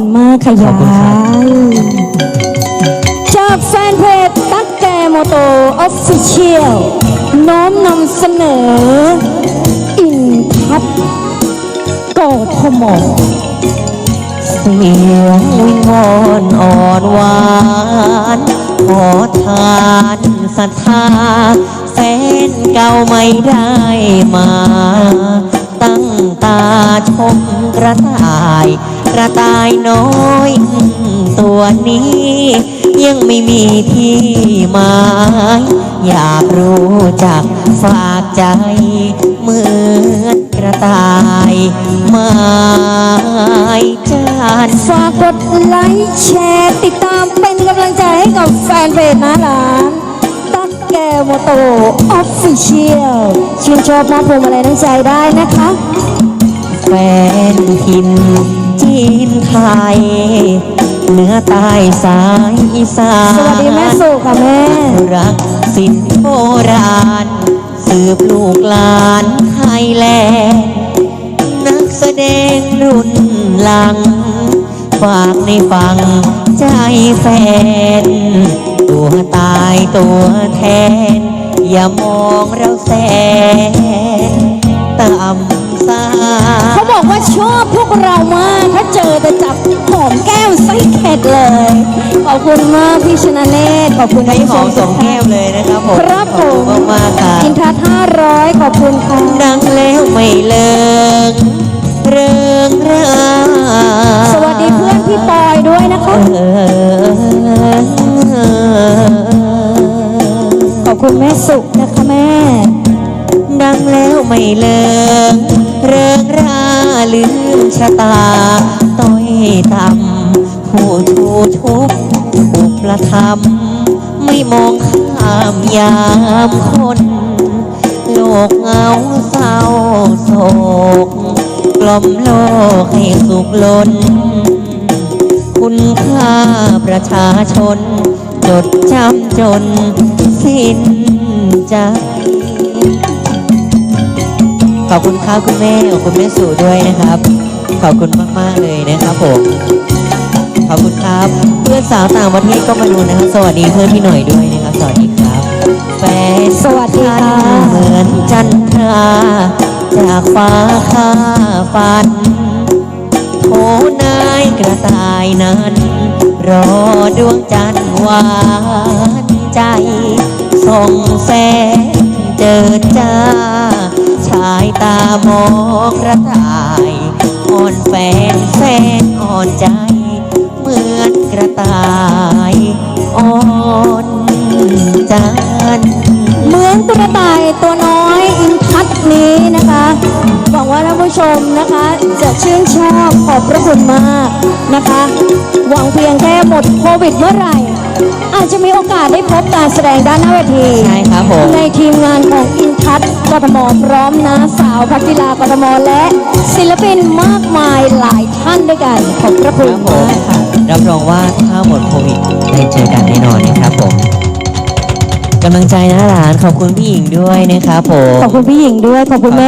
คุณมากค่ะยายจากแฟนเพจตั๊กแกโมโตออฟฟิเชียลน้อมนำเสนอ อินทัศน์กอทมเสียงวิงวอนอ่อนหวานขอทานศรัทธาแฟนเก่าไม่ได้มา ตั้งตาชม กระต่าย กระต่ายน้อย ตัวนี้ ยังไม่มีที่หมายอยากรู้จักฝากใจ เหมือนกระต่ายไม้จานฝากกดไลค์แชร์ติดตามเป็นกำลังใจให้กับแฟนเพจนะหลานตั๊กแกโมโตออฟฟิเชียลชื่นชอบมอบพวงมาลัยน้ำใจได้นะคะ แฟนทินจีนไทยเหนือใต้สายอีสานสวัสดีแม่สุค่ะแม่ รักสินโบราณ สืบลูกหลานไทยแลนด์นักแสดงรุ่นหลัง ฝากในฟังใจแฟน ตัวตายตัวแทน อย่ามองเราแสนต่ำ สาเขาบอกว่าชอบพวกเรามากถ้าเจอจะจับหอมแก้วไส้เข็ดเลย ขอบคุณมากพี่ชนะเนตรขอบคุณให้ท่านหอมผู้ชสองแก้วเลยนะครับผมครับขผอบมคุณมากๆค่ะอินทัศห้าร้อยขอบคุณค่ะดังแล้วไม่เลิกเริงราสวัสดีเพื่อนพี่ปอยด้วยนะคะเออขอบคุณแม่สุนะคะแม่ดังแล้วไม่เลิก เริงราลืมชะตา ต้อยต่ำผู้ชูทุกข์อุปธรรม ไม่มองข้ามยามคน โลกเหงาเศร้าโศก กล่อมโลกให้สุขล้น คุณค่าประชาชน จดจำจน สิ้นใจ ขอบคุณครับคุณแม่ขอบคุณแม่สู่ด้วยนะครับ ขอบคุณมากๆเลยนะครับผมขอบคุณครับ เพื่อนสาวต่างประเทศก็มาดูนะครับ สวัสดีเพื่อนพี่หน่อยด้วยนะครับ สวัสดีครับแฟนสวัสดีค่ะเหมือนจันทราจากฟ้าข้าฝันโอนายกระต่ายนั้น รอดวงจันทร์หวานใจส่องแสงเจิดจ้า ตามองกระต่ายอ่อนแฟนแสนอ่อนใจ เหมือนกระต่ายอ่อนจันทร์เหมือนกระต่ายตัวน้อยอินทัศน์นี้นะคะหวังว่าท่านผู้ชมนะคะ จะชื่นชอบขอบพระคุณมากนะคะ หวังเพียงแค่หมดโควิดเมื่อไหร่ อาจจะมีโอกาสได้พบการแสดงด้านหน้าเวทีใช่ครับผมในทีมงานของอิน ทัศน์กทมพร้อมนะสาวพัฒนากทมและศิลปินมากมายหลายท่านด้วยกันขอบพระคุณครับผมมากค่ะรับรองว่าถ้าหมดโควิดได้เจอกันแน่นอนนะครับผมกำลังใจนะหลานขอบคุณพี่หญิงด้วยนะครับผมขอบคุณพี่หญิงด้วยขอบคุณแม่